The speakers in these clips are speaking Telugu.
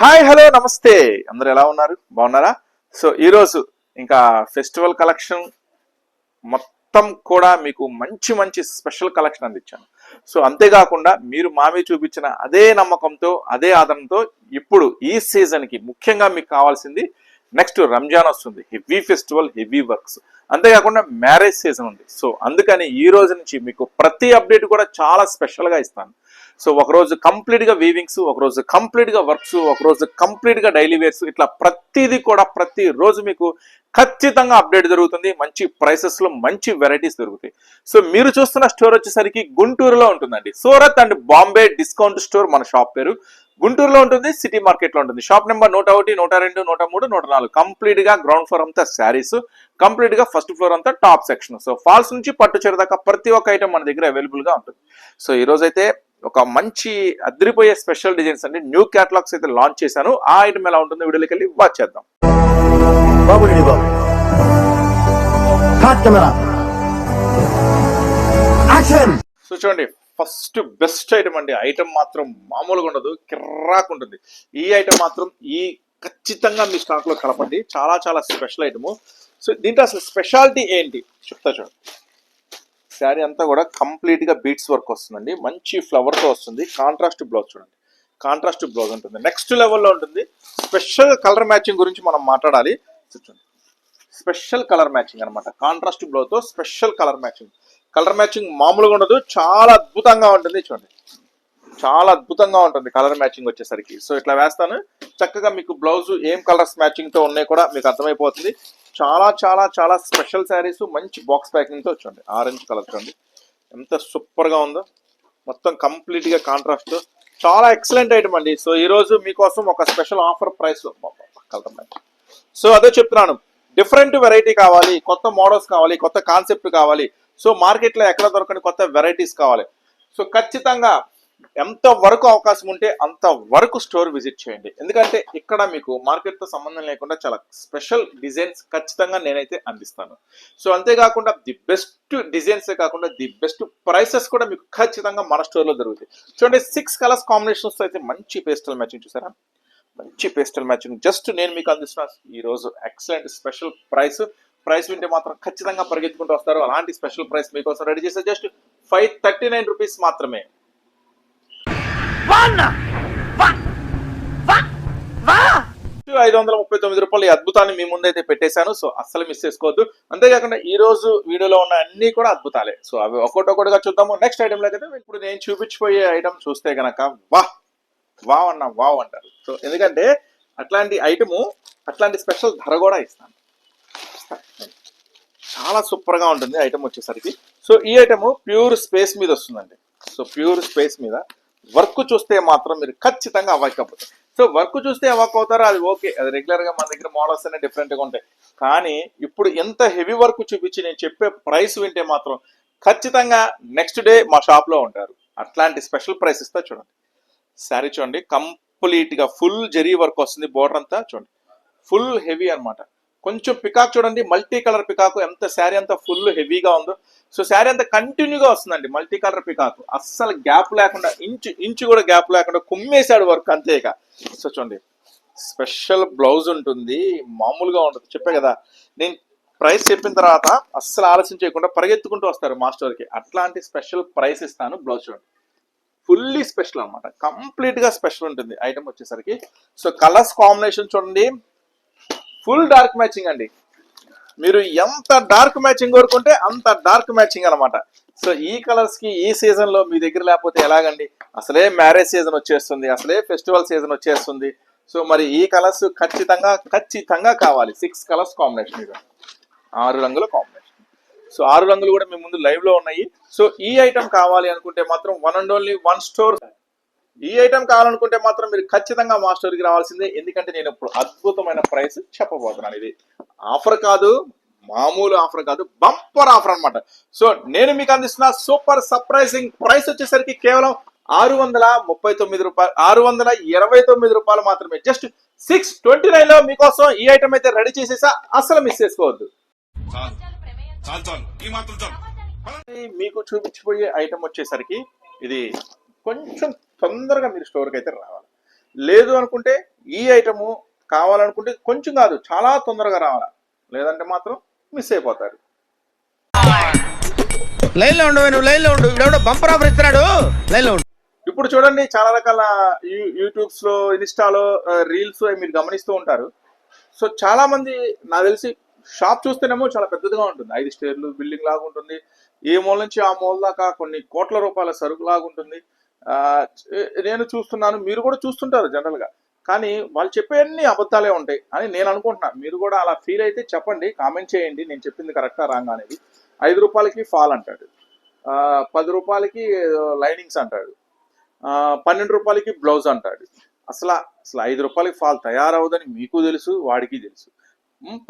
హాయ్ హలో నమస్తే. అందరు ఎలా ఉన్నారు? బాగున్నారా? సో ఈరోజు ఇంకా ఫెస్టివల్ కలెక్షన్ మొత్తం కూడా మీకు మంచి మంచి స్పెషల్ కలెక్షన్ అందించాను. సో అంతేకాకుండా మీరు మామి చూపించిన అదే నమ్మకంతో అదే ఆదరణతో ఇప్పుడు ఈ సీజన్కి ముఖ్యంగా మీకు కావాల్సింది నెక్స్ట్ రంజాన్ వస్తుంది. Heavy festival heavy works. అంతేకాకుండా మ్యారేజ్ సీజన్ ఉంది. సో అందుకని ఈ రోజు నుంచి మీకు ప్రతి అప్డేట్ కూడా చాలా స్పెషల్గా ఇస్తాను. సో ఒకరోజు కంప్లీట్గా వీవింగ్స్ ఒకరోజు కంప్లీట్గా వర్క్స్ ఒకరోజు కంప్లీట్గా డైలీ వేర్స్ ఇట్లా ప్రతిదీ కూడా ప్రతి రోజు మీకు ఖచ్చితంగా అప్డేట్ జరుగుతుంది. మంచి ప్రైసెస్లో మంచి వెరైటీస్ దొరుకుతాయి. సో మీరు చూస్తున్న స్టోర్ వచ్చేసరికి గుంటూరులో ఉంటుందండి. Surat and Bombay discount store మన షాప్ పేరు. గుంటూరులో ఉంటుంది సిటీ మార్కెట్లో ఉంటుంది. షాప్ నెంబర్ నూట ఒకటి నూట రెండు నూట మూడు నూట నాలుగు. కంప్లీట్గా గ్రౌండ్ ఫ్లోర్ అంతా శారీస్. కంప్లీట్గా ఫస్ట్ ఫ్లోర్ అంతా టాప్ సెక్షన్ సో ఫాల్స్ నుంచి పట్టు దాకా ప్రతి ఒక్క ఐటమ్ మన దగ్గర అవైలబుల్గా ఉంటుంది. సో ఈ రోజు అయితే ఒక మంచి అదిరిపోయే స్పెషల్ డిజైన్స్ అండి. న్యూ క్యాటలాగ్స్ అయితే లాంచ్ చేశాను. ఆ ఐటమ్ ఎలా ఉంటుందో వీడియోకి వెళ్ళి వాచ్ చేద్దాం. సో చూడండి ఫస్ట్ బెస్ట్ ఐటమ్ అండి. ఐటమ్ మాత్రం మామూలుగా ఉండదు కిర్రాక్ ఉంటుంది. ఈ ఐటమ్ మాత్రం ఈ ఖచ్చితంగా మీ స్టాక్లో కలపండి. చాలా చాలా స్పెషల్ ఐటమ్ సో దీంట్లో అసలు స్పెషాలిటీ ఏంటి? చెప్తా చూడండి. శారీ అంతా కూడా కంప్లీట్గా బీట్స్ వర్క్ వస్తుందండి. మంచి ఫ్లవర్తో వస్తుంది. కాంట్రాస్ట్ బ్లౌజ్ చూడండి. కాంట్రాస్ట్ బ్లౌజ్ ఉంటుంది. నెక్స్ట్ లెవెల్లో ఉంటుంది. స్పెషల్ కలర్ మ్యాచింగ్ గురించి మనం మాట్లాడాలి. చూడండి. స్పెషల్ కలర్ మ్యాచింగ్ అనమాట contrast బ్లౌజ్తో special colour matching colour matching మామూలుగా ఉండదు. చాలా అద్భుతంగా ఉంటుంది చూడండి. చాలా అద్భుతంగా ఉంటుంది కలర్ మ్యాచింగ్ వచ్చేసరికి. సో ఇట్లా వేస్తాను. చక్కగా మీకు బ్లౌజ్ ఏం కలర్స్ మ్యాచింగ్తో ఉన్నాయి కూడా మీకు అర్థమైపోతుంది. చాలా చాలా చాలా స్పెషల్ శారీస్ మంచి బాక్స్ ప్యాకింగ్తో వచ్చండి ఆరెంజ్ కలర్ చూడండి. ఎంత సూపర్గా ఉందో. మొత్తం కంప్లీట్గా కాంట్రాస్ట్ చాలా ఎక్సలెంట్ ఐటమ్ అండి. సో ఈరోజు మీకోసం ఒక special offer price colour so అదే చెప్తున్నాను. డిఫరెంట్ వెరైటీ కావాలి కొత్త మోడల్స్ కావాలి కొత్త కాన్సెప్ట్ కావాలి. సో మార్కెట్లో ఎక్కడ దొరకని కొత్త వెరైటీస్ కావాలి. సో ఖచ్చితంగా ఎంత వరకు అవకాశం ఉంటే అంత వరకు స్టోర్ విజిట్ చేయండి. ఎందుకంటే ఇక్కడ మీకు మార్కెట్తో సంబంధం లేకుండా చాలా స్పెషల్ డిజైన్స్ ఖచ్చితంగా నేనైతే అందిస్తాను. సో అంతేకాకుండా ది బెస్ట్ డిజైన్సే కాకుండా ది బెస్ట్ ప్రైసెస్ కూడా మీకు ఖచ్చితంగా మన స్టోర్లో దొరుకుతాయి. చూడండి సిక్స్ కలర్స్ కాంబినేషన్స్ అయితే మంచి పేస్టల్ మ్యాచింగ్ చూసారా? మంచి పేస్టల్ మ్యాచింగ్. జస్ట్ నేను మీకు అందిస్తున్న ఈ రోజు ఎక్సలెంట్ స్పెషల్ ప్రైస్. ప్రైస్ వింటే మాత్రం ఖచ్చితంగా పరిగెత్తుకుంటూ వస్తారు. అలాంటి స్పెషల్ ప్రైస్ మీకోసం రెడీ చేస్తే just five thirty nine rupees మాత్రమే. ఐదు వందల ముప్పై తొమ్మిది రూపాయలు ఈ అద్భుతాన్ని మీ ముందైతే పెట్టేశాను. సో అస్సలు మిస్ చేసుకోవద్దు. అంతేకాకుండా ఈ రోజు వీడియోలో ఉన్న అన్ని కూడా అద్భుతాలే. సో అవి ఒక్కొక్కటిగా చూద్దాము. నెక్స్ట్ ఐటమ్ అయితే ఇప్పుడు నేను చూపించిపోయే ఐటమ్ చూస్తే గనక వా! వావ్ అన్న వావ్ అంటారు. సో ఎందుకంటే అట్లాంటి ఐటము అట్లాంటి స్పెషల్ ధర కూడా ఇస్తాను. చాలా సూపర్గా ఉంటుంది ఐటమ్ వచ్చేసరికి. సో ఈ ఐటమ్ ప్యూర్ స్పేస్ మీద వస్తుందండి. సో ప్యూర్ స్పేస్ మీద వర్క్ చూస్తే మాత్రం మీరు ఖచ్చితంగా అవాక్ అవుతారు సో వర్క్ చూస్తే అవాక్ అవుతారో? అది ఓకే. అది రెగ్యులర్గా మన దగ్గర మోడల్స్ అనే డిఫరెంట్గా ఉంటాయి. కానీ ఇప్పుడు ఎంత హెవీ వర్క్ చూపించి నేను చెప్పే ప్రైస్ వింటే మాత్రం ఖచ్చితంగా నెక్స్ట్ డే మా షాప్లో ఉంటారు. అట్లాంటి స్పెషల్ ప్రైస్ ఇస్తా చూడండి. శారీ చూడండి. కంప్లీట్గా ఫుల్ జరీ వర్క్ వస్తుంది. బోర్డర్ అంతా చూడండి. ఫుల్ హెవీ అన్నమాట. కొంచెం పికాక్ చూడండి మల్టీ కలర్ పికాక్ ఎంత శారీ అంతా ఫుల్ హెవీగా ఉందో. సో శారీ అంతా కంటిన్యూగా వస్తుందండి మల్టీ కలర్ పికాక్. అస్సలు గ్యాప్ లేకుండా ఇంచు ఇంచు కూడా గ్యాప్ లేకుండా కుమ్మేశాడు వర్క్ అంతే సో చూడండి స్పెషల్ బ్లౌజ్ ఉంటుంది మామూలుగా ఉంటుంది చెప్పే కదా. నేను ప్రైస్ చెప్పిన తర్వాత అస్సలు ఆలస్యం చేయకుండా పరిగెత్తుకుంటూ వస్తారు మాస్టర్కి. అట్లాంటి స్పెషల్ ప్రైస్ ఇస్తాను బ్లౌజ్ చూడండి. ఫుల్లీ స్పెషల్ అనమాట కంప్లీట్గా స్పెషల్ ఉంటుంది ఐటమ్ వచ్చేసరికి. సో కలర్స్ కాంబినేషన్ చూడండి ఫుల్ డార్క్ మ్యాచింగ్ అండి. మీరు ఎంత డార్క్ మ్యాచింగ్ కోరుకుంటే అంత డార్క్ మ్యాచింగ్ అనమాట సో ఈ కలర్స్కి ఈ సీజన్లో మీ దగ్గర లేకపోతే ఎలాగండి? అసలే మ్యారేజ్ సీజన్ వచ్చేస్తుంది అసలే ఫెస్టివల్ సీజన్ వచ్చేస్తుంది. సో మరి ఈ కలర్స్ ఖచ్చితంగా ఖచ్చితంగా కావాలి. సిక్స్ కలర్స్ కాంబినేషన్ ఇక ఆరు రంగుల కాంబినేషన్. సో ఆరు రంగులు కూడా మీ ముందు లైవ్లో ఉన్నాయి. సో ఈ ఐటమ్ కావాలి అనుకుంటే మాత్రం one and only one store ఈ ఐటమ్ కావాలనుకుంటే మాత్రం మీరు ఖచ్చితంగా మా స్టోర్కి రావాల్సిందే. ఎందుకంటే నేను ఇప్పుడు అద్భుతమైన ప్రైస్ చెప్పబోతున్నాను. ఇది ఆఫర్ కాదు మామూలు ఆఫర్ కాదు బంపర్ ఆఫర్ అన్నమాట. సో నేను మీకు అందిస్తున్న సూపర్ సర్ప్రైజింగ్ ప్రైస్ వచ్చేసరికి కేవలం ఆరు వందల ముప్పై తొమ్మిది రూపాయలు ఆరు వందల ఇరవై తొమ్మిది రూపాయలు మాత్రమే. జస్ట్ సిక్స్ ట్వంటీ నైన్లో మీకోసం ఈ ఐటమ్ అయితే రెడీ చేసేసా. అసలు మిస్ చేసుకోవద్దు. మీకు చూపించిపోయే ఐటమ్ వచ్చేసరికి ఇది కొంచెం తొందరగా మీరు స్టోర్కి అయితే రావాలి. లేదు అనుకుంటే ఈ ఐటము కావాలనుకుంటే కొంచెం కాదు చాలా తొందరగా రావాలా. లేదంటే మాత్రం మిస్ అయిపోతారు. లైన్లో ఉండు నువ్వు లైన్లో ఉండు ఇవిడెవడో బంపర్ ఆఫర్ ఇస్తున్నాడు. ఉండు. ఇప్పుడు చూడండి చాలా రకాల యూ- యూట్యూబ్స్లో ఇన్స్టాలో రీల్స్ మీరు గమనిస్తూ ఉంటారు. సో చాలా మంది నాకు తెలిసి షాప్ చూస్తేనేమో చాలా పెద్దదిగా ఉంటుంది. ఐదు స్టేర్లు బిల్డింగ్ లాగా ఉంటుంది. ఏ మూల నుంచి ఆ మూల దాకా కొన్ని కోట్ల రూపాయల సరుకు లాగా ఉంటుంది. నేను చూస్తున్నాను మీరు కూడా చూస్తుంటారు జనరల్గా కానీ వాళ్ళు చెప్పేవన్నీ అబద్ధాలే ఉంటాయి అని నేను అనుకుంటున్నాను మీరు కూడా అలా ఫీల్ అయితే చెప్పండి కామెంట్ చేయండి. నేను చెప్పింది కరెక్టా రాంగ్ అనేది. ఐదు రూపాయలకి ఫాల్ అంటాడు. పది రూపాయలకి లైనింగ్స్ అంటాడు. పన్నెండు రూపాయలకి బ్లౌజ్ అంటాడు. అసలు అసలు ఐదు రూపాయలకి ఫాల్ తయారవదని మీకు తెలుసు వాడికి తెలుసు.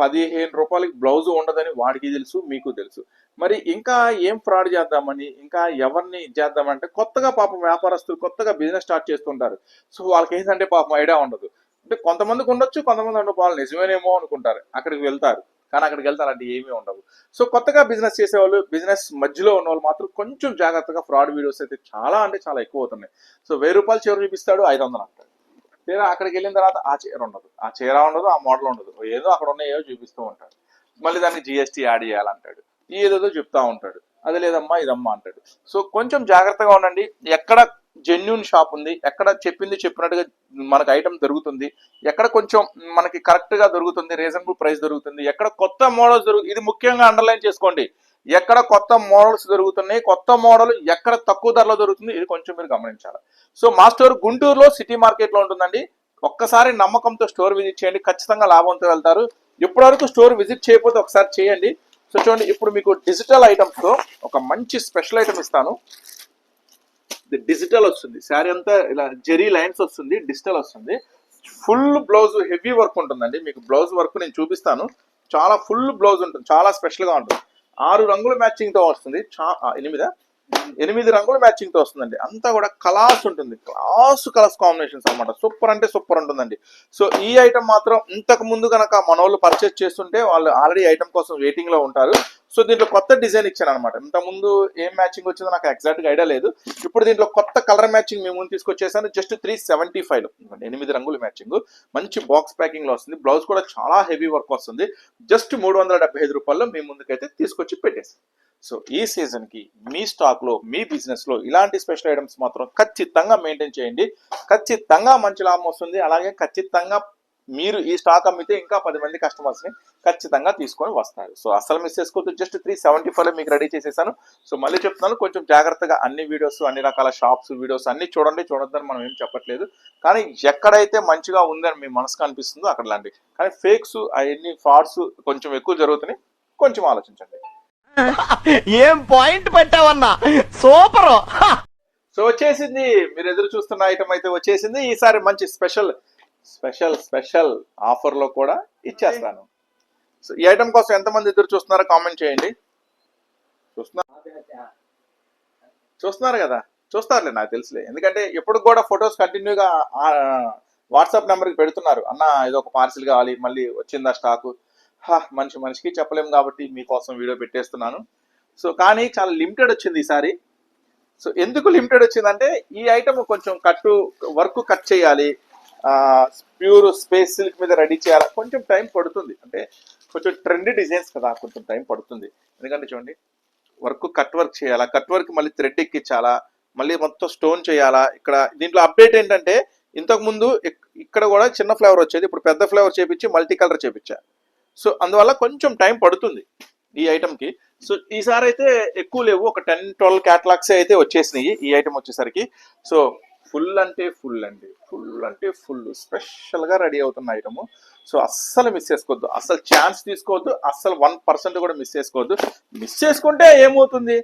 పదిహేను రూపాయలకి బ్లౌజ్ ఉండదని వాడికి తెలుసు మీకు తెలుసు. మరి ఇంకా ఏం ఫ్రాడ్ చేద్దామని ఇంకా ఎవరిని చేద్దామంటే కొత్తగా పాపం వ్యాపారస్తులు కొత్తగా బిజినెస్ స్టార్ట్ చేస్తుంటారు. సో వాళ్ళకి ఏంటంటే పాపం ఐడియా ఉండదు. అంటే కొంతమందికి ఉండొచ్చు కొంతమంది ఉండవు వాళ్ళు నిజమేనేమో అనుకుంటారు. అక్కడికి వెళ్తారు. కానీ అక్కడికి వెళ్తే అలాంటి ఏమీ ఉండవు. సో కొత్తగా బిజినెస్ చేసేవాళ్ళు బిజినెస్ మధ్యలో ఉన్న వాళ్ళు మాత్రం కొంచెం జాగ్రత్తగా ఫ్రాడ్ వీడియోస్ అయితే చాలా అంటే చాలా ఎక్కువ అవుతున్నాయి. సో వెయ్యి రూపాయలు చివరి చూపిస్తాడు ఐదు వందలు అంటాడు. తీరా అక్కడికి వెళ్ళిన తర్వాత ఆ చీర ఉండదు. ఆ చీర ఉండదు ఆ మోడల్ ఉండదు. ఏదో అక్కడ ఉన్నాయో చూపిస్తూ ఉంటాడు. మళ్ళీ దానికి జిఎస్టీ యాడ్ చేయాలంటాడు. ఏదేదో చెప్తా ఉంటాడు. అది లేదమ్మా ఇదమ్మా అంటాడు. సో కొంచెం జాగ్రత్తగా ఉండండి. ఎక్కడ జెన్యున్ షాప్ ఉంది ఎక్కడ చెప్పింది చెప్పినట్టుగా మనకు ఐటమ్ దొరుకుతుంది ఎక్కడ కొంచెం మనకి కరెక్ట్గా దొరుకుతుంది రీజనబుల్ ప్రైస్ దొరుకుతుంది ఎక్కడ కొత్త మోడల్స్ దొరుకు ఇది ముఖ్యంగా అండర్లైన్ చేసుకోండి. ఎక్కడ కొత్త మోడల్స్ దొరుకుతున్నాయి కొత్త మోడల్ ఎక్కడ తక్కువ ధరలో దొరుకుతుంది ఇది కొంచెం మీరు గమనించాలి. సో మా స్టోర్ గుంటూరులో సిటీ మార్కెట్లో ఉంటుందండి. ఒక్కసారి నమ్మకంతో స్టోర్ విజిట్ చేయండి ఖచ్చితంగా లాభంతో వెళ్తారు. ఇప్పటివరకు స్టోర్ విజిట్ చేయకపోతే ఒకసారి చేయండి. సో చూడండి ఇప్పుడు మీకు డిజిటల్ ఐటమ్స్తో ఒక మంచి స్పెషల్ ఐటమ్ ఇస్తాను. ఇది డిజిటల్ వస్తుంది. శారీ అంతా ఇలా జెరీ లైన్స్ వస్తుంది డిజిటల్ వస్తుంది. ఫుల్ బ్లౌజ్ హెవీ వర్క్ ఉంటుందండి. మీకు బ్లౌజ్ వర్క్ నేను చూపిస్తాను. చాలా ఫుల్ బ్లౌజ్ ఉంటుంది చాలా స్పెషల్గా ఉంటుంది. ఆరు రంగుల మ్యాచింగ్తో వస్తుంది. చా ఆ, ఎనిమిదా? ఎనిమిది రంగుల మ్యాచింగ్తో వస్తుందండి. అంతా కూడా కలాస్ ఉంటుంది. క్లాస్ కలర్స్ కాంబినేషన్స్ అనమాట సూపర్ అంటే సూపర్ ఉంటుందండి. సో ఈ ఐటమ్ మాత్రం ఇంతకు ముందు కనుక మన వాళ్ళు పర్చేస్ చేస్తుంటే వాళ్ళు ఆల్రెడీ ఐటమ్ కోసం వెయిటింగ్లో ఉంటారు. సో దీంట్లో కొత్త డిజైన్ ఇచ్చాను అనమాట ఇంత ముందు ఏం మ్యాచింగ్ వచ్చిందో నాకు ఎగ్జాక్ట్గా ఐడియా లేదు. ఇప్పుడు దీంట్లో కొత్త కలర్ మ్యాచింగ్ మేము ముందు తీసుకొచ్చేసాను. జస్ట్ త్రీ సెవెంటీ ఫైవ్ ఎనిమిది రంగుల మ్యాచింగ్ మంచి బాక్స్ ప్యాకింగ్లో వస్తుంది. బ్లౌజ్ కూడా చాలా హెవీ వర్క్ వస్తుంది. జస్ట్ మూడు వందల డెబ్బై ఐదు రూపాయల్లో మేము ముందుకైతే తీసుకొచ్చి పెట్టేసి. సో ఈ సీజన్కి మీ స్టాక్లో మీ బిజినెస్లో ఇలాంటి స్పెషల్ ఐటమ్స్ మాత్రం ఖచ్చితంగా మెయింటైన్ చేయండి. ఖచ్చితంగా మంచి లాభం వస్తుంది. అలాగే ఖచ్చితంగా మీరు ఈ స్టాక్ అమ్మితే ఇంకా పది మంది కస్టమర్స్ని ఖచ్చితంగా తీసుకొని వస్తారు. సో అసలు మిస్ చేసుకోవద్దు. జస్ట్ త్రీ సెవెంటీ ఫైవ్ మీకు రెడీ చేసేసాను. సో మళ్ళీ చెప్తున్నాను కొంచెం జాగ్రత్తగా అన్ని వీడియోస్ అన్ని రకాల షాప్స్ వీడియోస్ అన్ని చూడండి. చూడొద్దని మనం ఏం చెప్పట్లేదు. కానీ ఎక్కడైతే మంచిగా ఉందని మీ మనసుకు అనిపిస్తుందో అక్కడ లాంటి కానీ ఫేక్స్ అవన్నీ ఫ్రాడ్స్ కొంచెం ఎక్కువ జరుగుతున్నాయి. కొంచెం ఆలోచించండి. ఏం పాయింట్ పెట్టావన్నా? సూపర్. సో వచ్చేసింది మీరు ఎదురు చూస్తున్న ఐటమ్ అయితే వచ్చేసింది. ఈసారి మంచి స్పెషల్ స్పెషల్ స్పెషల్ ఆఫర్లో కూడా ఇచ్చేస్తాను. సో ఈ ఐటమ్ కోసం ఎంతమంది ఎదురు చూస్తున్నారో కామెంట్ చేయండి. చూస్తున్నారు చూస్తున్నారు కదా? చూస్తారులే నాకు తెలుసులే. ఎందుకంటే ఎప్పుడు కూడా ఫొటోస్ కంటిన్యూగా వాట్సాప్ నెంబర్కి పెడుతున్నారు. అన్న ఇది ఒక పార్సిల్ కావాలి మళ్ళీ వచ్చిందా స్టాకు? మనిషి మనిషికి చెప్పలేము కాబట్టి మీకోసం వీడియో పెట్టేస్తున్నాను. సో కానీ చాలా లిమిటెడ్ వచ్చింది ఈసారి సో ఎందుకు లిమిటెడ్ వచ్చిందంటే ఈ ఐటమ్ కొంచెం కట్టు వర్క్ కట్ చేయాలి. ప్యూర్ స్పేస్ సిల్క్ మీద రెడీ చేయాలి. కొంచెం టైం పడుతుంది. అంటే కొంచెం ట్రెండ్ డిజైన్స్ కదా కొంచెం టైం పడుతుంది. ఎందుకంటే చూడండి వర్క్ కట్ వర్క్ చేయాలా? కట్ వర్క్ మళ్ళీ థ్రెడ్ ఎక్కించాలా? మళ్ళీ మొత్తం స్టోన్ చేయాలా? ఇక్కడ దీంట్లో అప్డేట్ ఏంటంటే ఇంతకు ముందు ఇక్కడ కూడా చిన్న ఫ్లేవర్ వచ్చేది. ఇప్పుడు పెద్ద ఫ్లేవర్ చేపించి మల్టీ కలర్ చేపించారు సో అందువల్ల కొంచెం టైం పడుతుంది ఈ ఐటెంకి సో ఈసారి అయితే ఎక్కువ లేవు. ఒక టెన్ ట్వెల్వ్ క్యాటలాగ్స్ అయితే వచ్చేసినాయి ఈ ఐటమ్ వచ్చేసరికి. సో ఫుల్ అంటే ఫుల్ అండి. ఫుల్ అంటే ఫుల్. స్పెషల్గా రెడీ అవుతున్న ఐటమ్ సో అస్సలు మిస్ చేసుకోవద్దు. అస్సలు ఛాన్స్ తీసుకోవద్దు. అస్సలు వన్ పర్సెంట్ కూడా మిస్ చేసుకోవద్దు. మిస్ చేసుకుంటే ఏమవుతుంది?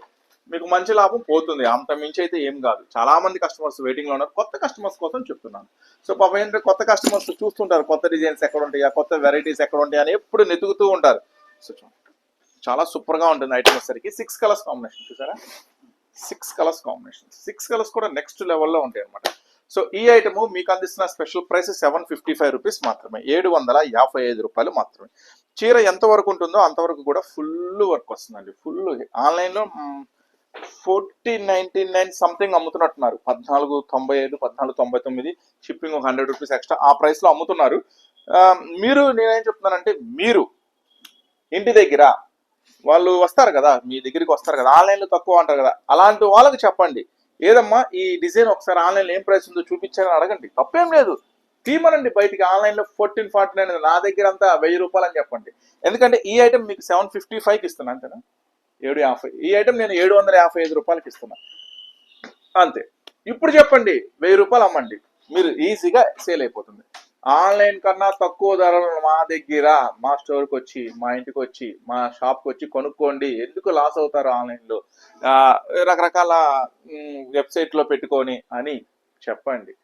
మీకు మంచి లాభం పోతుంది. అంత మించి అయితే ఏం కాదు. చాలా మంది కస్టమర్స్ వెయిటింగ్లో ఉన్నారు. కొత్త కస్టమర్స్ కోసం చెప్తున్నాను. సో పాపం ఏంటంటే కొత్త కస్టమర్స్ చూస్తుంటారు. కొత్త డిజైన్స్ ఎక్కడ ఉంటాయా? కొత్త వెరైటీస్ ఎక్కడ ఉంటాయి? అని ఎప్పుడు నెతుకుతూ ఉంటారు. సో చాలా సూపర్గా ఉంటుంది ఐటమ్ వచ్చేసరికి. సిక్స్ కలర్స్ కాంబినేషన్ చూసారా? Six colours combination six colours కూడా నెక్స్ట్ లెవెల్లో ఉంటాయి అనమాట సో ఈ ఐటమ్ మీకు అందిస్తున్న special price seven fifty five rupees మాత్రమే. ఏడు వందల యాభై ఐదు రూపాయలు మాత్రమే. చీర ఎంత వరకు ఉంటుందో అంతవరకు కూడా ఫుల్ వర్క్ వస్తుందండి. ఫుల్ ఆన్లైన్లో ఫోర్టీన్ నైన్టీ నైన్ సంథింగ్ అమ్ముతున్నట్టున్నారు. పద్నాలుగు తొంభై ఐదు పద్నాలుగు తొంభై తొమ్మిది షిప్పింగ్ ఒక హండ్రెడ్ రూపీస్ ఎక్స్ట్రా ఆ ప్రైస్లో అమ్ముతున్నారు. మీరు నేనేం చెప్తున్నానంటే మీరు ఇంటి దగ్గర వాళ్ళు వస్తారు కదా మీ దగ్గరికి వస్తారు కదా ఆన్లైన్లో తక్కువ అంటారు కదా అలాంటి వాళ్ళకి చెప్పండి. ఏదమ్మా ఈ డిజైన్ ఒకసారి ఆన్లైన్లో ఏం ప్రైస్ ఉందో చూపించాలని అడగండి. తప్పేం లేదు. తీమనండి బయటికి ఆన్లైన్లో ఫోర్టీన్ ఫార్టీ నైన్ నా దగ్గర అంతా వెయ్యి రూపాయలు అని చెప్పండి. ఎందుకంటే ఈ ఐటమ్ మీకు సెవెన్ ఫిఫ్టీ ఫైవ్కి ఇస్తున్నాను అంతేనా? ఏడు యాభై. ఈ ఐటమ్ నేను ఏడు వందల యాభై ఐదు రూపాయలకి ఇస్తున్నా. అంతే. ఇప్పుడు చెప్పండి వెయ్యి రూపాయలు అమ్మండి. మీరు ఈజీగా సేల్ అయిపోతుంది. ఆన్లైన్ కన్నా తక్కువ ధరలు మా దగ్గర మా స్టోర్కి వచ్చి మా ఇంటికి వచ్చి మా షాప్కి వచ్చి కొనుక్కోండి. ఎందుకు లాస్ అవుతారు ఆన్లైన్లో? రకరకాల వెబ్సైట్లో పెట్టుకొని అని చెప్పండి.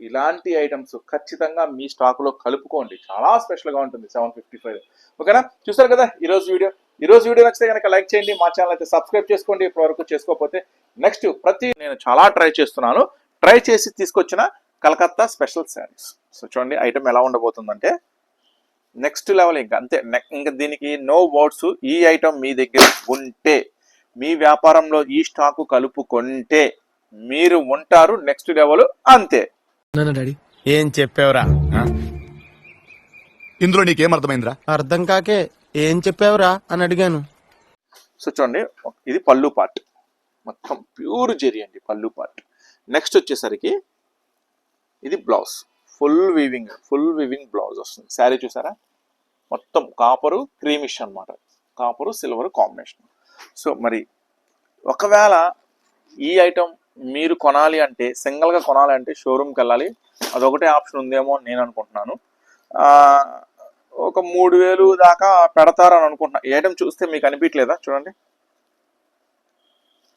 ఇలాంటి ఐటమ్స్ ఖచ్చితంగా మీ స్టాక్లో కలుపుకోండి. చాలా స్పెషల్గా ఉంటుంది సెవెన్ ఫిఫ్టీ ఫైవ్. ఓకేనా? చూసారు కదా ఈరోజు వీడియో. ఈరోజు వీడియో నచ్చితే కనుక లైక్ చేయండి మా ఛానల్ అయితే సబ్స్క్రైబ్ చేసుకోండి ఇప్పటివరకు చేసుకోకపోతే నెక్స్ట్ ప్రతి నేను చాలా ట్రై చేస్తున్నాను. ట్రై చేసి తీసుకొచ్చిన కలకత్తా స్పెషల్ శారీస్. సో చూడండి ఐటమ్ ఎలా ఉండబోతుందంటే నెక్స్ట్ లెవెల్ ఇంకా అంతే ఇంకా దీనికి నో వర్డ్స్ ఈ ఐటమ్ మీ దగ్గర ఉంటే మీ వ్యాపారంలో ఈ స్టాకు కలుపుకుంటే మీరు ఉంటారు నెక్స్ట్ లెవెల్ అంతే. ఏం చెప్పావురా? ఇందులో నీకేం అర్థమైందిరా? అర్థం కాకే ఏం చెప్పావురా అని అడిగాను. సో చూడండి ఇది పళ్ళు పార్ట్. మొత్తం ప్యూర్ జెరీ అండి పళ్ళు పార్ట్. నెక్స్ట్ వచ్చేసరికి ఇది blouse full weaving full weaving blouse వస్తుంది. శారీ చూసారా? మొత్తం కాపరు క్రీమిష్ అన్నమాట. కాపరు సిల్వర్ కాంబినేషన్ సో మరి ఒకవేళ ఈ ఐటమ్ మీరు కొనాలి అంటే సింగిల్గా కొనాలి అంటే షోరూమ్కి వెళ్ళాలి. అదొకటే ఆప్షన్ ఉందేమో అని నేను అనుకుంటున్నాను. ఒక మూడు వేలు దాకా పెడతారని అనుకుంటున్నా. ఈ ఐటమ్ చూస్తే మీకు అనిపించలేదా? చూడండి.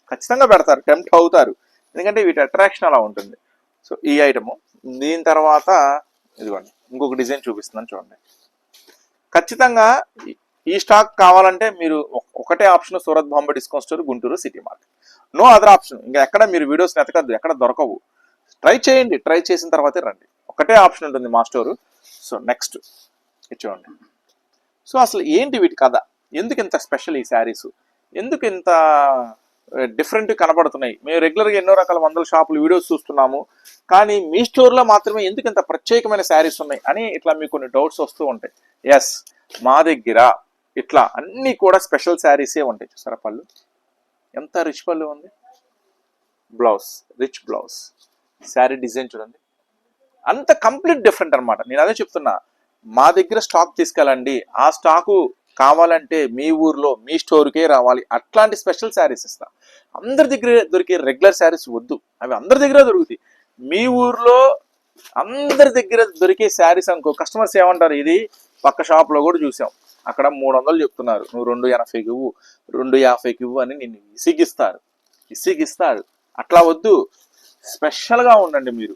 ఖచ్చితంగా పెడతారు. టెంప్ట్ అవుతారు. ఎందుకంటే వీటి అట్రాక్షన్ అలా ఉంటుంది. సో ఈ ఐటము దీని తర్వాత ఇదిగోండి. ఇంకొక డిజైన్ చూపిస్తున్నాను చూడండి. ఖచ్చితంగా ఈ- స్టాక్ కావాలంటే మీరు ఒకటే option Surat Bombay discount store Guntur city market. No other option ఇంకా ఎక్కడ మీరు వీడియోస్ వెతకద్దు. ఎక్కడ దొరకవు. ట్రై చేయండి. ట్రై చేసిన తర్వాతే రండి. ఒకటే ఆప్షన్ ఉంటుంది మా స్టోరు. So next. చూడండి. సో అసలు ఏంటి వీటి కథ? ఎందుకు ఇంత స్పెషల్ ఈ శారీస్? ఎందుకు ఇంత డిఫరెంట్ కనబడుతున్నాయి? మేము రెగ్యులర్గా ఎన్నో రకాల వందల షాపులు వీడియోస్ చూస్తున్నాము. కానీ మీ స్టోర్లో మాత్రమే ఎందుకు ఇంత ప్రత్యేకమైన శారీస్ ఉన్నాయి? అని ఇట్లా మీకు కొన్ని డౌట్స్ వస్తూ ఉంటాయి. ఎస్ మా దగ్గర ఇట్లా అన్నీ కూడా స్పెషల్ శారీసే ఉంటాయి. చూసారా పళ్ళు? ఎంత రిచ్ పళ్ళు ఉంది? Blouse rich blouse. Sari design చూడండి. అంత కంప్లీట్ డిఫరెంట్ అనమాట నేను అదే చెప్తున్నా. మా దగ్గర స్టాక్ తీసుకెళ్ళండి. ఆ స్టాకు కావాలంటే మీ ఊర్లో మీ స్టోర్కే రావాలి. అట్లాంటి స్పెషల్ శారీస్ ఇస్తాం. అందరి దగ్గర దొరికే రెగ్యులర్ శారీస్ వద్దు. అవి అందరి దగ్గర దొరుకుతాయి. మీ ఊర్లో అందరి దగ్గర దొరికే శారీస్ అనుకో కస్టమర్స్ ఏమంటారు? ఇది పక్క షాప్లో కూడా చూసాం. అక్కడ మూడు వందలు చెప్తున్నారు. నువ్వు రెండు ఎనభైకి ఇవ్వు. రెండు యాభైకి ఇవ్వు అని నిన్ను ఇసిగిస్తారు ఇసిగిస్తారు అట్లా వద్దు. స్పెషల్గా ఉండండి మీరు.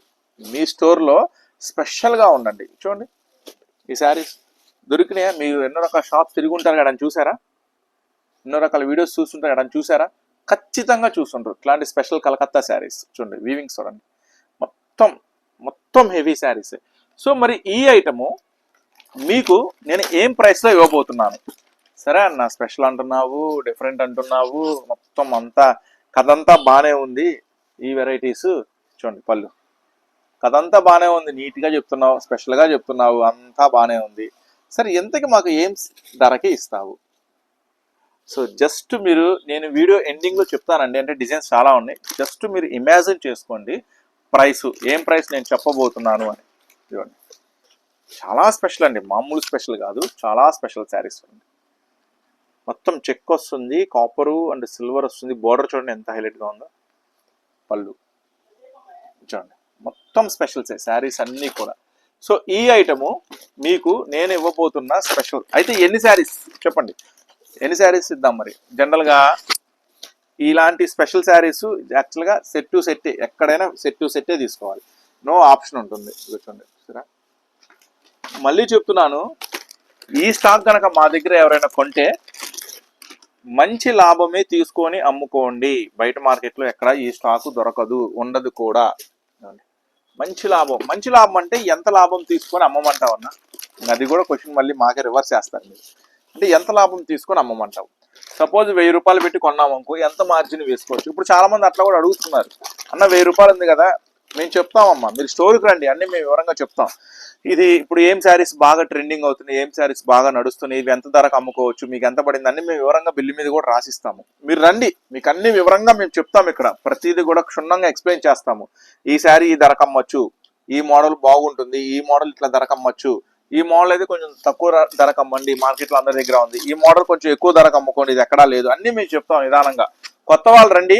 మీ స్టోర్లో స్పెషల్గా ఉండండి. చూడండి. ఈ శారీస్ దొరికినాయా? మీరు ఎన్నో రకాల షాప్స్ తిరిగి ఉంటారు కదా చూసారా? ఎన్నో రకాల వీడియోస్ చూస్తుంటారు కదా చూసారా? ఖచ్చితంగా చూస్తుంటారు. ఇట్లాంటి స్పెషల్ కలకత్తా శారీస్ చూడండి వీవింగ్స్ చూడండి. మొత్తం మొత్తం హెవీ శారీస్ సో మరి ఈ ఐటము మీకు నేను ఏం ప్రైస్లో ఇవ్వబోతున్నాను? సరే అన్న స్పెషల్ అంటున్నావు డిఫరెంట్ అంటున్నావు మొత్తం అంతా కథంతా బాగానే ఉంది. ఈ వెరైటీస్ చూడండి పళ్ళు. కథంతా బాగానే ఉంది. నీట్గా చెప్తున్నావు స్పెషల్గా చెప్తున్నావు అంతా బాగానే ఉంది. సరే ఎంతకి మాకు ఏం ధరకి ఇస్తావు? సో జస్ట్ మీరు నేను వీడియో ఎండింగ్లో చెప్తానండి. అంటే డిజైన్స్ చాలా ఉన్నాయి. జస్ట్ మీరు ఇమాజిన్ చేసుకోండి ప్రైస్. ఏం ప్రైస్ నేను చెప్పబోతున్నాను అని. చూడండి చాలా స్పెషల్ అండి. మామూలు స్పెషల్ కాదు. చాలా స్పెషల్ శారీస్ ఉంది మొత్తం చెక్ వస్తుంది కాపరు అండ్ సిల్వర్ వస్తుంది. బోర్డర్ చూడండి ఎంత హైలైట్గా ఉందో. పళ్ళు. చూడండి. మొత్తం స్పెషల్స్ శారీస్ అన్నీ కూడా. సో ఈ ఐటము మీకు నేను ఇవ్వబోతున్న స్పెషల్ అయితే ఎన్ని శారీస్ చెప్పండి. ఎన్ని శారీస్ ఇద్దాం మరి? జనరల్గా ఇలాంటి స్పెషల్ శారీస్ యాక్చువల్గా సెట్ టు సెట్టే ఎక్కడైనా సెట్ టు సెట్టే తీసుకోవాలి. నో ఆప్షన్ ఉంటుంది. కూర్చోండి సరే? మళ్ళీ చెప్తున్నాను ఈ స్టాక్ కనుక మా దగ్గర ఎవరైనా కొంటే మంచి లాభమే తీసుకొని అమ్ముకోండి. బయట మార్కెట్లో ఎక్కడ ఈ స్టాక్ దొరకదు ఉండదు కూడా. మంచి లాభం. మంచి లాభం అంటే ఎంత లాభం తీసుకొని అమ్మమంటావు అన్న? అది కూడా క్వశ్చన్ మళ్ళీ మాకే రివర్స్ చేస్తారు మీరు. అంటే ఎంత లాభం తీసుకొని అమ్మమంటావు? సపోజ్ వెయ్యి రూపాయలు పెట్టి కొన్నామనుకో ఎంత మార్జిన్ వేసుకోవచ్చు? ఇప్పుడు చాలా మంది అట్లా కూడా అడుగుతున్నారు. అన్న వెయ్యి రూపాయలు ఉంది కదా మేము చెప్తామమ్మా. మీరు స్టోర్కి రండి అన్ని మేము వివరంగా చెప్తాం. ఇది ఇప్పుడు ఏం శారీస్ బాగా ట్రెండింగ్ అవుతున్నాయి ఏం శారీస్ బాగా నడుస్తున్నాయి ఇవి ఎంత ధరకు అమ్ముకోవచ్చు మీకు ఎంత పడింది అన్ని మేము వివరంగా బిల్లు మీద కూడా రాసిస్తాము. మీరు రండి మీకు అన్ని వివరంగా మేము చెప్తాము ఇక్కడ. ప్రతిదీ కూడా క్షుణ్ణంగా ఎక్స్ప్లెయిన్ చేస్తాము. ఈ శారీ ఈ ధరకు అమ్మొచ్చు ఈ మోడల్ బాగుంటుంది ఈ మోడల్ ఇట్లా ధరకు అమ్మొచ్చు ఈ మోడల్ అయితే కొంచెం తక్కువ ధరకు అమ్మండి మార్కెట్లో అందరి దగ్గర ఉంది ఈ మోడల్ కొంచెం ఎక్కువ ధరకు అమ్ముకోండి ఇది ఎక్కడా లేదు అన్ని మేము చెప్తాం నిదానంగా. కొత్త వాళ్ళు రండి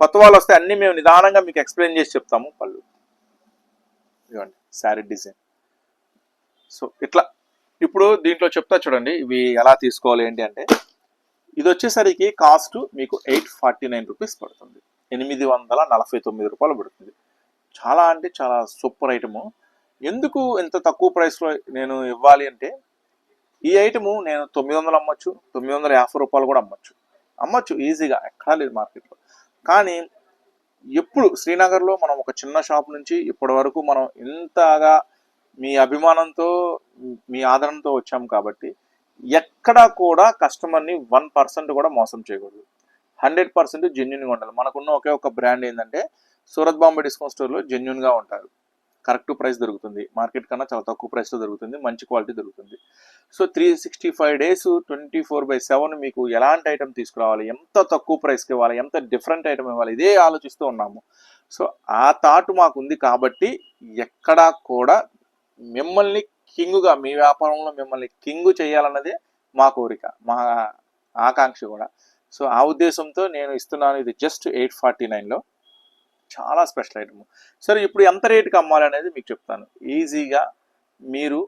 కొత్త వాళ్ళు వస్తే అన్నీ మేము నిదానంగా మీకు ఎక్స్ప్లెయిన్ చేసి చెప్తాము పళ్ళు. ఇవ్వండి శారీ డిజైన్ సో ఇట్లా ఇప్పుడు దీంట్లో చెప్తా చూడండి ఇవి ఎలా తీసుకోవాలి ఏంటి అంటే ఇది వచ్చేసరికి కాస్ట్ మీకు ఎయిట్ ఫార్టీ నైన్ రూపీస్ పడుతుంది. ఎనిమిది వందల నలభై తొమ్మిది రూపాయలు పడుతుంది. చాలా అంటే చాలా సూపర్ ఐటము. ఎందుకు ఇంత తక్కువ ప్రైస్లో నేను ఇవ్వాలి అంటే ఈ ఐటము నేను తొమ్మిది వందలు అమ్మొచ్చు తొమ్మిది వందల యాభై రూపాయలు కూడా అమ్మొచ్చు. అమ్మొచ్చు ఈజీగా ఎక్కడా లేదు మార్కెట్లో. కానీ ఎప్పుడు శ్రీనగర్లో మనం ఒక చిన్న షాప్ నుంచి ఇప్పటి వరకు మనం ఇంతగా మీ అభిమానంతో మీ ఆదరణతో వచ్చాం కాబట్టి ఎక్కడా కూడా కస్టమర్ని వన్ పర్సెంట్ కూడా మోసం చేయకూడదు. హండ్రెడ్ పర్సెంట్ జెన్యున్గా ఉండాలి. మనకున్న ఒకే ఒక బ్రాండ్ ఏంటంటే సూరత్ బాంబే డిస్కౌంట్ స్టోర్లో జెన్యున్గా ఉంటారు. కరెక్ట్ ప్రైస్ దొరుకుతుంది. మార్కెట్ కన్నా చాలా తక్కువ ప్రైస్లో దొరుకుతుంది. మంచి క్వాలిటీ దొరుకుతుంది. So three sixty five days twenty four by seven మీకు ఎలాంటి ఐటమ్ తీసుకురావాలి? ఎంత తక్కువ ప్రైస్కి ఇవ్వాలి? ఎంత డిఫరెంట్ ఐటమ్ ఇవ్వాలి? ఇదే ఆలోచిస్తూ ఉన్నాము. సో ఆ థాట్ మాకు ఉంది కాబట్టి ఎక్కడా కూడా మిమ్మల్ని కింగుగా మీ వ్యాపారంలో మిమ్మల్ని కింగు చేయాలన్నదే మా కోరిక మా ఆకాంక్ష కూడా. సో ఆ ఉద్దేశంతో నేను ఇస్తున్నాను. ఇది జస్ట్ ఎయిట్ ఫార్టీ నైన్లో చాలా స్పెషల్ ఐటమ్. సరే ఇప్పుడు ఎంత రేటుకి అమ్మాలనేది మీకు చెప్తాను. ఈజీగా మీరు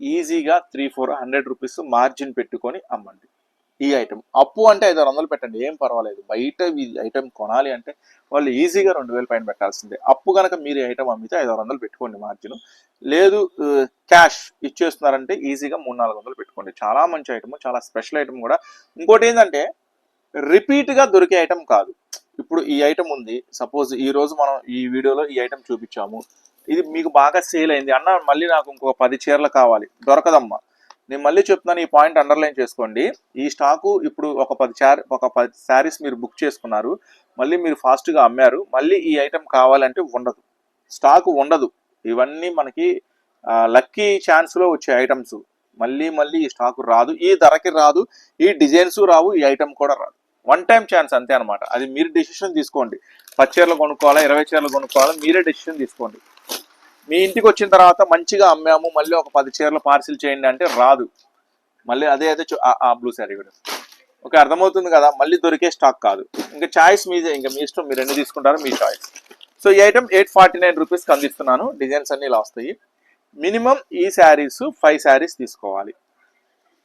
ఈజీగా three four hundred rupees margin పెట్టుకొని అమ్మండి. ఈ ఐటమ్. అప్పు అంటే ఐదు వందలు పెట్టండి ఏం పర్వాలేదు. బయట ఈ ఐటమ్ కొనాలి అంటే వాళ్ళు ఈజీగా రెండు వేల పైన పెట్టాల్సిందే. అప్పు కనుక మీరు ఈ ఐటమ్ అమ్మితే ఐదు వందలు పెట్టుకోండి మార్జిన్. లేదు క్యాష్ ఇచ్చేస్తున్నారంటే ఈజీగా మూడు నాలుగు వందలు పెట్టుకోండి. చాలా మంచి ఐటమ్ చాలా స్పెషల్ ఐటమ్ కూడా. ఇంకోటి ఏంటంటే రిపీట్గా దొరికే ఐటమ్ కాదు. ఇప్పుడు ఈ ఐటమ్ ఉంది. సపోజ్ ఈ రోజు మనం ఈ వీడియోలో ఈ ఐటమ్ చూపించాము. ఇది మీకు బాగా సేల్ అయింది. అన్న మళ్ళీ నాకు ఇంకొక పది చీరలు కావాలి. దొరకదమ్మా. నేను మళ్ళీ చెప్తున్నాను ఈ పాయింట్ అండర్లైన్ చేసుకోండి. ఈ స్టాకు ఇప్పుడు ఒక పది చారీ ఒక పది శారీస్ మీరు బుక్ చేసుకున్నారు. మళ్ళీ మీరు ఫాస్ట్గా అమ్మారు. మళ్ళీ ఈ ఐటమ్ కావాలంటే ఉండదు. స్టాకు ఉండదు. ఇవన్నీ మనకి లక్కీ ఛాన్స్లో వచ్చే ఐటమ్స్ మళ్ళీ మళ్ళీ ఈ స్టాకు రాదు. ఈ ధరకి రాదు. ఈ డిజైన్స్ రావు. ఈ ఐటమ్ కూడా రాదు. వన్ టైం ఛాన్స్ అంతే అనమాట అది మీరు డెసిషన్ తీసుకోండి. పది చీరలు కొనుక్కోవాలా ఇరవై చీరలు కొనుక్కోవాలా మీరే డెసిషన్ తీసుకోండి. మీ ఇంటికి వచ్చిన తర్వాత మంచిగా అమ్మాము మళ్ళీ ఒక పది చీరలు పార్సిల్ చేయండి అంటే రాదు. మళ్ళీ అదే అయితే ఆ- ఆ బ్లూ శారీ కూడా. ఓకే అర్థమవుతుంది కదా? మళ్ళీ దొరికే స్టాక్ కాదు. ఇంకా చాయిస్ మీదే ఇంకా మీ ఇష్టం మీరు ఎన్ని తీసుకుంటారో మీ చాయిస్ సో ఈ ఐటమ్ ఎయిట్ ఫార్టీ నైన్ రూపీస్కి అందిస్తున్నాను. డిజైన్స్ అన్ని ఇలా వస్తాయి. మినిమం ఈ శారీస్ ఫైవ్ శారీస్ తీసుకోవాలి.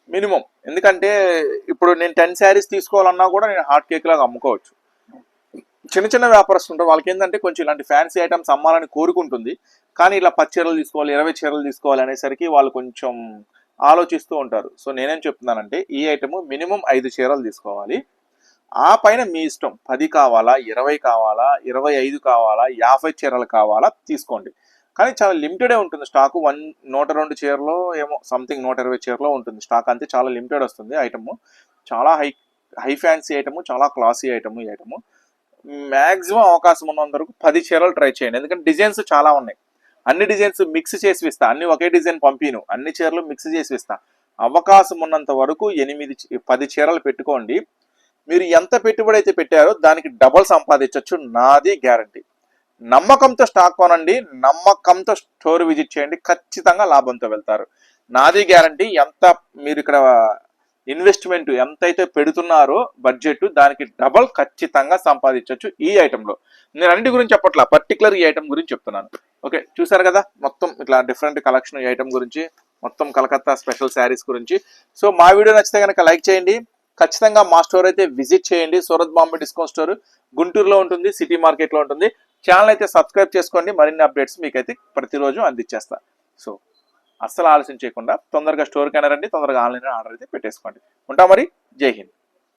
మినిమం. ఎందుకంటే ఇప్పుడు నేను టెన్ శారీస్ తీసుకోవాలన్నా కూడా నేను హాట్ కేక్ లాగా అమ్ముకోవచ్చు. చిన్న చిన్న వ్యాపారస్తులు ఉంటారు. వాళ్ళకి ఏంటంటే కొంచెం ఇలాంటి ఫ్యాన్సీ ఐటమ్స్ అమ్మాలని కోరుకుంటుంది. కానీ ఇలా పది చీరలు తీసుకోవాలి ఇరవై చీరలు తీసుకోవాలి అనేసరికి వాళ్ళు కొంచెం ఆలోచిస్తూ ఉంటారు. సో నేనేం చెప్తున్నానంటే ఈ ఐటమ్ మినిమం ఐదు చీరలు తీసుకోవాలి. ఆ పైన మీ ఇష్టం. పది కావాలా? ఇరవై కావాలా? ఇరవై ఐదు కావాలా? యాభై చీరలు కావాలా? తీసుకోండి. కానీ చాలా లిమిటెడే ఉంటుంది స్టాక్. వన్ నూట రెండు చీరలో ఏమో సంథింగ్ నూట ఇరవై చీరలో ఉంటుంది స్టాక్. అంతే చాలా లిమిటెడ్ వస్తుంది ఐటమ్. చాలా హై హై ఫ్యాన్సీ ఐటమ్ చాలా క్లాసీ ఐటమ్ ఈ ఐటమ్. మ్యాక్సిమం అవకాశం ఉన్నంత వరకు పది చీరలు ట్రై చేయండి. ఎందుకంటే డిజైన్స్ చాలా ఉన్నాయి. అన్ని డిజైన్స్ మిక్స్ చేసి ఇస్తా అన్ని ఒకే డిజైన్ పంపిను. అన్ని చీరలు మిక్స్ చేసి ఇస్తా అవకాశం ఉన్నంత వరకు ఎనిమిది పది చీరలు పెట్టుకోండి. మీరు ఎంత పెట్టుబడి అయితే పెట్టారో దానికి డబల్ సంపాదించవచ్చు నాది గ్యారంటీ. నమ్మకంతో స్టాక్ కొనండి నమ్మకంతో స్టోర్ విజిట్ చేయండి ఖచ్చితంగా లాభంతో వెళ్తారు. నాది గ్యారంటీ ఎంత మీరు ఇక్కడ ఇన్వెస్ట్మెంట్ ఎంతైతే పెడుతున్నారో బడ్జెట్ దానికి డబల్ ఖచ్చితంగా సంపాదించవచ్చు ఈ ఐటెంలో. నేను అన్నిటి గురించి చెప్పట్లా పర్టికులర్ ఈ ఐటెం గురించి చెప్తున్నాను. ఓకే చూసారు కదా మొత్తం ఇట్లా డిఫరెంట్ కలెక్షన్ ఈ ఐటమ్ గురించి మొత్తం కలకత్తా స్పెషల్ శారీస్ గురించి. సో మా వీడియో నచ్చితే కనుక లైక్ చేయండి ఖచ్చితంగా మా స్టోర్ అయితే విజిట్ చేయండి. సూరత్ బాంబే డిస్కౌంట్ స్టోర్ గుంటూరులో ఉంటుంది సిటీ మార్కెట్లో ఉంటుంది. ఛానల్ అయితే సబ్స్క్రైబ్ చేసుకోండి. మరిన్ని అప్డేట్స్ మీకైతే ప్రతిరోజు అందించేస్తా సో అస్సలు ఆలస్యం చేయకుండా తొందరగా స్టోర్కి అయినా రండి. తొందరగా ఆన్లైన్ ఆర్డర్ అయితే పెట్టేసుకోండి. ఉంటా మరి? జై హింద్.